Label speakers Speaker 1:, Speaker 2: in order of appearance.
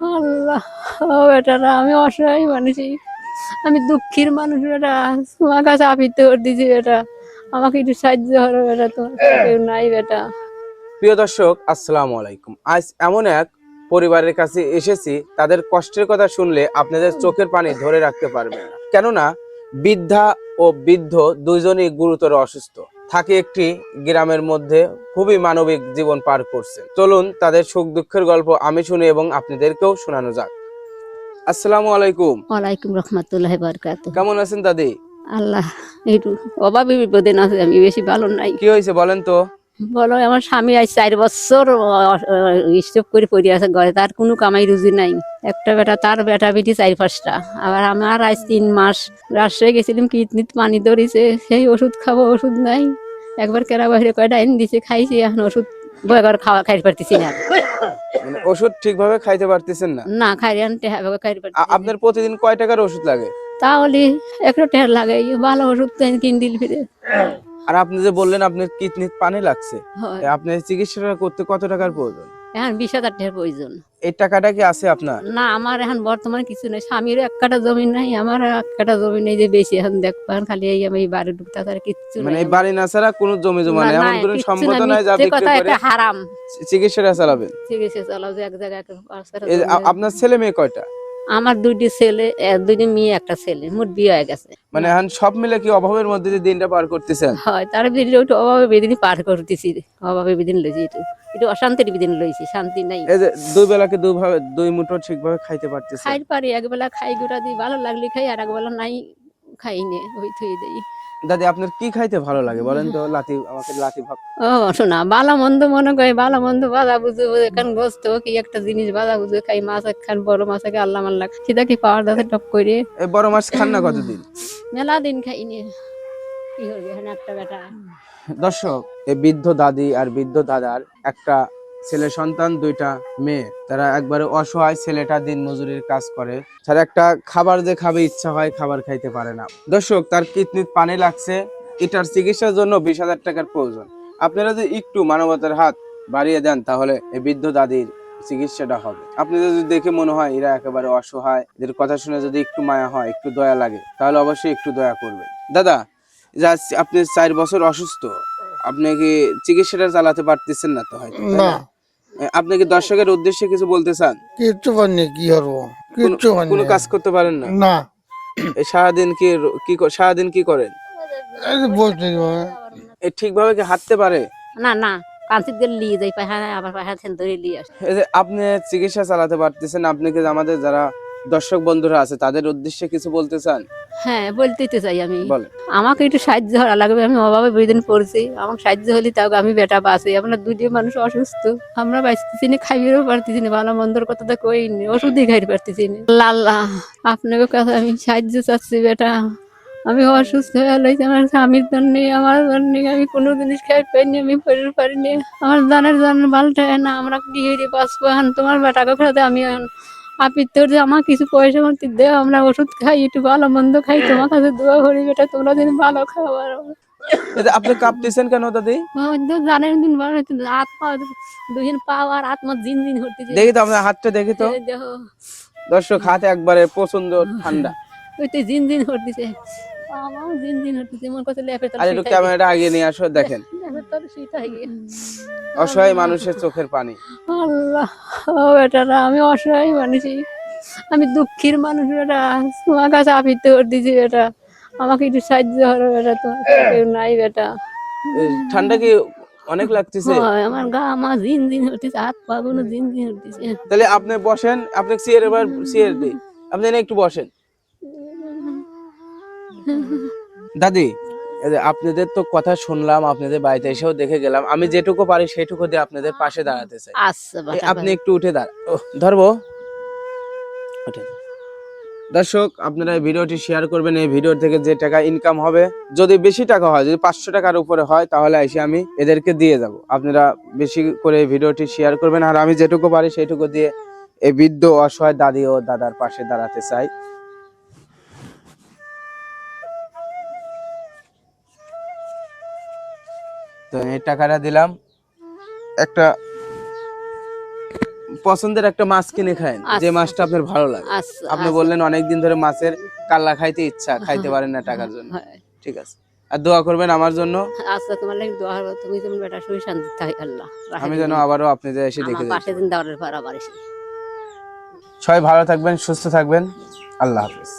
Speaker 1: আল্লাহ ও বেটারা আমি অসহায় মানুষই আমি দুঃখীর মানুষ বেটা। তোমার কাছে আপিতে দিছি বেটা। আমাকে একটু সাহায্য করো বেটা তোমার কেউ নাই বেটা।
Speaker 2: প্রিয় দর্শক আসসালামু আলাইকুম। আজ এমন এক পরিবারের কাছে এসেছি তাদের কষ্টের কথা শুনলে আপনাদের চোখের পানি ধরে রাখতে পারবেন না। কেননা বৃদ্ধা ও বৃদ্ধ দুইজনই গুরুতর অসুস্থ। থাকে একটি গ্রামের মধ্যে খুবই মানবিক জীবন পার করছে চলুন তাদের সুখ দুঃখের গল্প আমি শুনি এবং আপনাদেরকেও শোনানো যাক। আসসালামু আলাইকুম।
Speaker 1: ওয়ালাইকুম রহমতুল্লাহ বারাকাতু
Speaker 2: কেমন আছেন দাদি?
Speaker 1: আল্লাহ একটু অভাবে বিপদে না আমি বেশি ভালো নাই।
Speaker 2: কি হয়েছে বলেন তো?
Speaker 1: বলো আমার স্বামী আজ চার বছর স্টপ করে পড়ে আছে ঘরে তার কোনো কামাই রুজি নাই। একটা বেটা তার বেটা বেটি চার পাঁচটা। আবার আমার আজ তিন মাস রাজশাহী গেছিলাম কিডনিতে পানি ধরেছে সেই ওষুধ খাব ওষুধ নাই। একবার কেরা বাইরে কয়টা এনে দিছে খাইছি এখন ওষুধ বয় করে খাওয়া খাইতে পারতেছি না।
Speaker 2: মানে ওষুধ ঠিকভাবে খাইতে পারতেছেন না?
Speaker 1: না খাই আনতে হবে খাইতে পারতেছি
Speaker 2: আপনার প্রতিদিন কয় টাকার ওষুধ লাগে?
Speaker 1: তাহলে একটু টের লাগে ভালো ওষুধ তো কিন দিল ফিরে
Speaker 2: আর আপনি যে বললেন আপনার কিডনির পানি লাগছে আপনার চিকিৎসাটা করতে কত টাকার প্রয়োজন?
Speaker 1: এখন বিশ হাজার টাকার প্রয়োজন।
Speaker 2: এই টাকাটা কি আছে আপনার?
Speaker 1: না আমার এখন বর্তমানে কিছু নেই। স্বামীর এক কাটা জমি নাই আমার এক কাটা জমি নেই যে বেশি। এখন দেখবেন খালি এই আমি এই বাড়ি ঢুকতে আর কিচ্ছু
Speaker 2: মানে এই বাড়ি না ছাড়া কোনো জমি জমা নেই। এমন কোনো সম্পদ
Speaker 1: নাই,
Speaker 2: যা বিক্রি
Speaker 1: কথা, এটা হারাম।
Speaker 2: চিকিৎসাটা চালাবেন।
Speaker 1: চিকিৎসা চালাও যে এক জায়গায়।
Speaker 2: আপনার ছেলে মেয়ে কয়টা?
Speaker 1: আমার দুইটি ছেলে দুইটি মেয়ে একটা ছেলে মোট বিয়ে হয়ে গেছে।
Speaker 2: মানে এখন সব মিলে কি অভাবের মধ্যে দিয়ে দিনটা পার করতেছেন?
Speaker 1: হয় তার বিদিন ওইটা অভাবে বিদিন পার করতেছি অভাবে বিদিন লইছি এটা একটু অশান্তির বিদিন লইছি শান্তি নাই।
Speaker 2: এই যে দুই বেলাকে দুই ভাবে দুই মুঠো ঠিকভাবে খাইতে পারতেছি
Speaker 1: খাই পারি একবেলা খাই গুড়া দিই ভালো লাগলে খাই আর একবেলা নাই খাই নে ওই থুই দেই।
Speaker 2: দাদি আপনার কি খাইতে ভালো লাগে? বলেন তো লাতি আমাকে লাতি ভাগ।
Speaker 1: ও শোনা বালা মন্দ মনে করে বালা মন্দ বাধা বুঝে এখান গোস্ত কি একটা জিনিস বাজা বুঝে খাই মাছ একখান বড় মাছ একে আল্লাহ মাল্লাহ সেটা কি পাওয়ার দাসে টপ করে?
Speaker 2: এই বড় মাছ খান না কতদিন?
Speaker 1: মেলা দিন খাই নি কি এখানে একটা বেটা।
Speaker 2: দর্শক এই বৃদ্ধ দাদি আর বৃদ্ধ দাদার একটা ছেলে সন্তান, দুইটা মেয়ে। তারা একবারে অসহায় ছেলেটা দিন মজুরির কাজ করে। তার একটা খাবার যে খাবে, ইচ্ছা হয় খাবার খাইতে পারে না। দর্শক, তার কিডনির পানি লাগছে। এটার চিকিৎসার জন্য বিশ হাজার টাকার প্রয়োজন। আপনারা যদি একটু মানবতার হাত বাড়িয়ে দেন, তাহলে এই বৃদ্ধ দাদির চিকিৎসাটা হবে। আপনি যদি দেখে মনে হয় এরা একেবারে অসহায়, এদের কথা শুনে যদি একটু মায়া হয়, একটু দয়া লাগে, তাহলে অবশ্যই একটু দয়া করবেন। দাদা, যা আপনি চার বছর অসুস্থ, আপনি কি চিকিৎসাটা চালাতে পারতেছেন না তো হয়তো
Speaker 3: না।
Speaker 2: আপনি কি দর্শকের উদ্দেশ্যে কিছু বলতে চান?
Speaker 3: কিচ্ছু পারিনি কি করব? কিচ্ছু পারিনি
Speaker 2: কোনো কাজ করতে পারেন না?
Speaker 3: না।
Speaker 2: এই সারাদিন কি কি সারাদিন কি করেন?
Speaker 3: এই যে বলতে।
Speaker 2: এ ঠিকভাবে কি হাঁটতে পারে?
Speaker 1: না না কান্তির দিয়ে নিয়ে যাই পাহাড় আবার পাহাড় ধরে নিয়ে আসে।
Speaker 2: এই যে আপনি চিকিৎসা চালাতে পারতেছেন আপনি কি আমাদের যারা দর্শক বন্ধুরা আছে তাদের উদ্দেশ্যে কিছু বলতে চান?
Speaker 1: হ্যাঁ বলতেই তো চাই আমি। আমাকে একটু সাহায্য করা লাগবে আমি অভাবে বেদিন পড়ছি। আমার সাহায্য হলে তাও আমি বেটা বাঁচি। আমরা দুটি মানুষ অসুস্থ। আমরা বাঁচতেছি না খাইবেও পারতেছি না ভালো মন্দর কথা তো কই নি? ওষুধই খাইতে পারতেছি না। লাল্লা আপনাকে কথা আমি সাহায্য চাচ্ছি বেটা। আমি অসুস্থ হয়ে লইছি আমার স্বামীর জন্য আমার জন্য আমি কোনো জিনিস খাই পাইনি আমি পড়ে পারিনি। আমার জানের জান বালটা না আমরা কি বাঁচবো? তোমার বেটাকে ফেরাতে আমি আপনি তোর যে আমার কিছু পয়সা মতো দেও আমরা ওষুধ খাই একটু ভালো মন্দ খাই তোমার কাছে দোয়া করি বেটা তোমরা দিন ভালো খাবার
Speaker 2: আপনি কাঁপতেছেন কেন দাদি?
Speaker 1: জানেন দিন ভালো হাত পা দুদিন পা আর আত্মা জিন জিন করতেছে।
Speaker 2: দেখি তো আপনার হাতটা দেখি তো।
Speaker 1: দেখো।
Speaker 2: দর্শক হাত একবারে প্রচণ্ড ঠান্ডা।
Speaker 1: ওই তো জিন জিন করতেছে। আমার জিন জিন করতেছে মন লেপের
Speaker 2: আর একটু ক্যামেরাটা আগে নিয়ে আসো দেখেন। অসহায় মানুষের চোখের পানি।
Speaker 1: আল্লাহ ও বেটারা আমি অসহায় মানুষই। আমি দুঃখীর মানুষ বেটা। তোমার কাছে আপিতে করে দিছি বেটা। আমাকে একটু সাহায্য করো বেটা তোমার কেউ নাই বেটা।
Speaker 2: ঠান্ডা কি অনেক লাগতেছে?
Speaker 1: আমার গা মা দিন দিন হতেছে হাত পা গুলো দিন জিন হতেছে
Speaker 2: তাহলে আপনি বসেন আপনি চেয়ার এবার চেয়ার দিই। আপনি একটু বসেন। দাদি আপনাদের তো কথা শুনলাম আপনাদের বাড়িতে এসেও দেখে গেলাম। আমি যেটুকু পারি সেটুকু দিয়ে আপনাদের পাশে দাঁড়াতে চাই।
Speaker 1: আচ্ছা
Speaker 2: আপনি একটু উঠে দাঁড়া ধরবো? দর্শক আপনারা এই ভিডিওটি শেয়ার করবেন এই ভিডিও থেকে যে টাকা ইনকাম হবে যদি বেশি টাকা হয় যদি পাঁচশো টাকার উপরে হয় তাহলে এসে আমি এদেরকে দিয়ে যাব। আপনারা বেশি করে এই ভিডিওটি শেয়ার করবেন আর আমি যেটুকু পারি সেটুকু দিয়ে এই বৃদ্ধ অসহায় দাদি ও দাদার পাশে দাঁড়াতে চাই। তো এই টাকাটা দিলাম। একটা পছন্দের একটা মাছ কিনে খায় যে
Speaker 1: আচ্ছা।
Speaker 2: মাছটা আপনার ভালো লাগে।
Speaker 1: আচ্ছা
Speaker 2: আপনি বললেন অনেকদিন ধরে মাছের কাল্লা খাইতে ইচ্ছা খাইতে পারেন না টাকার জন্য।
Speaker 1: হ্যাঁ।
Speaker 2: ঠিক আছে। আর দোয়া করবেন আমার জন্য।
Speaker 1: আচ্ছা তোমার লাগে দোয়া হবে তুমি তুমি বেটা সুই শান্তি থাকি আল্লাহ।
Speaker 2: আমি যেন আবারও আপনি যে এসে দেখে
Speaker 1: পাশে দিন দেওয়ার পর আবার এসে।
Speaker 2: সবাই ভালো থাকবেন সুস্থ থাকবেন। আল্লাহ হাফিজ।